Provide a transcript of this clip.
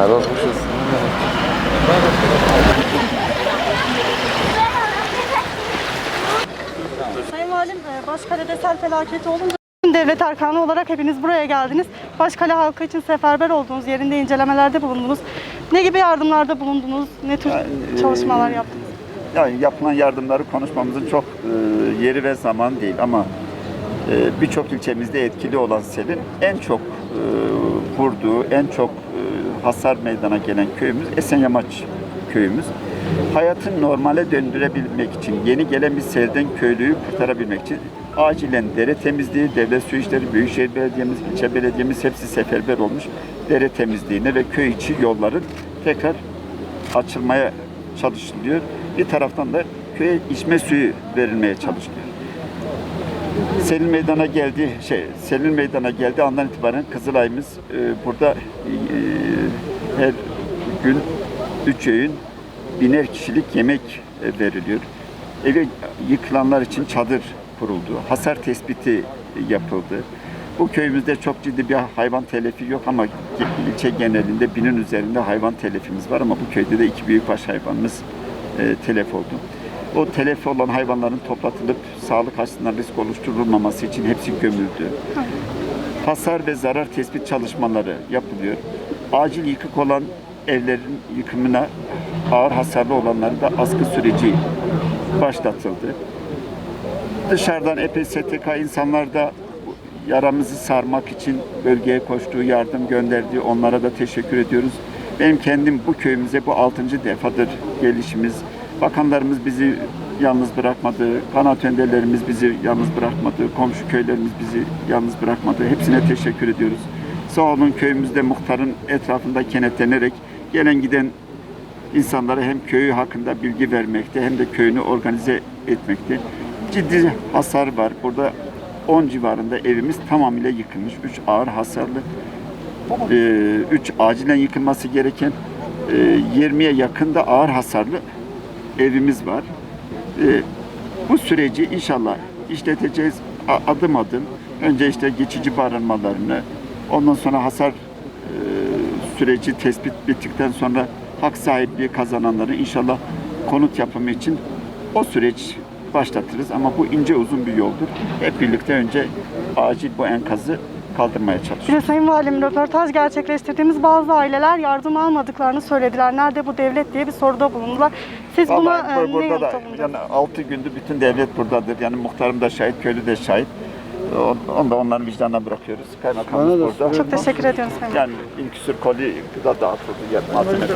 Kararmışız. Sayın Valim, e, Başkale'de sel felaketi olunca devlet erkanı olarak hepiniz buraya geldiniz. Başkale halkı için seferber oldunuz, yerinde incelemelerde bulundunuz. Ne gibi yardımlarda bulundunuz, ne tür Yani, çalışmalar e, yaptınız? Yani yapılan yardımları konuşmamızın çok e, yeri ve zaman değil ama e, birçok ilçemizde etkili olan selin en çok e, vurduğu, en çok hasar meydana gelen köyümüz Esenyamaç köyümüz. Hayatın normale döndürebilmek için, yeni gelen bir selden köylüyü kurtarabilmek için acilen dere temizliği, devlet su işleri, büyükşehir belediyemiz, ilçe belediyemiz hepsi seferber olmuş. Dere temizliğine ve köy içi yolların tekrar açılmaya çalışılıyor. Bir taraftan da köye içme suyu verilmeye çalışılıyor. Selin meydana geldi, şey, Selin meydana geldi andan itibaren Kızılay'ımız e, burada e, her gün üç öğün biner kişilik yemek e, veriliyor. Evi yıkılanlar için çadır kuruldu. Hasar tespiti yapıldı. Bu köyümüzde çok ciddi bir hayvan telefi yok ama ilçe genelinde binin üzerinde hayvan telefimiz var ama bu köyde de iki büyükbaş hayvanımız e, telef oldu. O telef olan hayvanların toplatılıp sağlık açısından risk oluşturulmaması için hepsi gömüldü. Hasar ve zarar tespit çalışmaları yapılıyor. Acil yıkık olan evlerin yıkımına ağır hasarlı olanların da askı süreci başlatıldı. Dışarıdan epey STK insanlar da yaramızı sarmak için bölgeye koştuğu, yardım gönderdiği onlara da teşekkür ediyoruz. Benim kendim bu köyümüze bu altıncı defadır gelişimiz. Bakanlarımız bizi yalnız bırakmadı, kanaat önderlerimiz bizi yalnız bırakmadı, komşu köylerimiz bizi yalnız bırakmadı. Hepsine teşekkür ediyoruz. Sağ olun köyümüzde muhtarın etrafında kenetlenerek gelen giden insanlara hem köyü hakkında bilgi vermekte hem de köyünü organize etmekte. Ciddi hasar var. Burada 10 civarında evimiz tamamıyla yıkılmış. 3 ağır hasarlı, 3 acilen yıkılması gereken, e, 20'ye yakın da ağır hasarlı evimiz var. E, bu süreci inşallah işleteceğiz adım adım. Önce işte geçici barınmalarını, ondan sonra hasar e, süreci tespit bittikten sonra hak sahipliği kazananları inşallah konut yapımı için o süreç başlatırız ama bu ince uzun bir yoldur. Hep birlikte önce acil bu enkazı kaldırmaya Bir çalışıyoruz. de Sayın Valim, röportaj gerçekleştirdiğimiz bazı aileler yardım almadıklarını söylediler. Nerede bu devlet diye bir soruda bulundular. Siz buna e, bur- ne burada da yani 6 gündür bütün devlet buradadır. Yani muhtarım da şahit, köylü de şahit. On- Onu da onların vicdanına bırakıyoruz. Kaymakamımız burada. Çok teşekkür ediyoruz Sayın Valim. Yani ilk sürkoli da dağıtıldı. Yani malzeme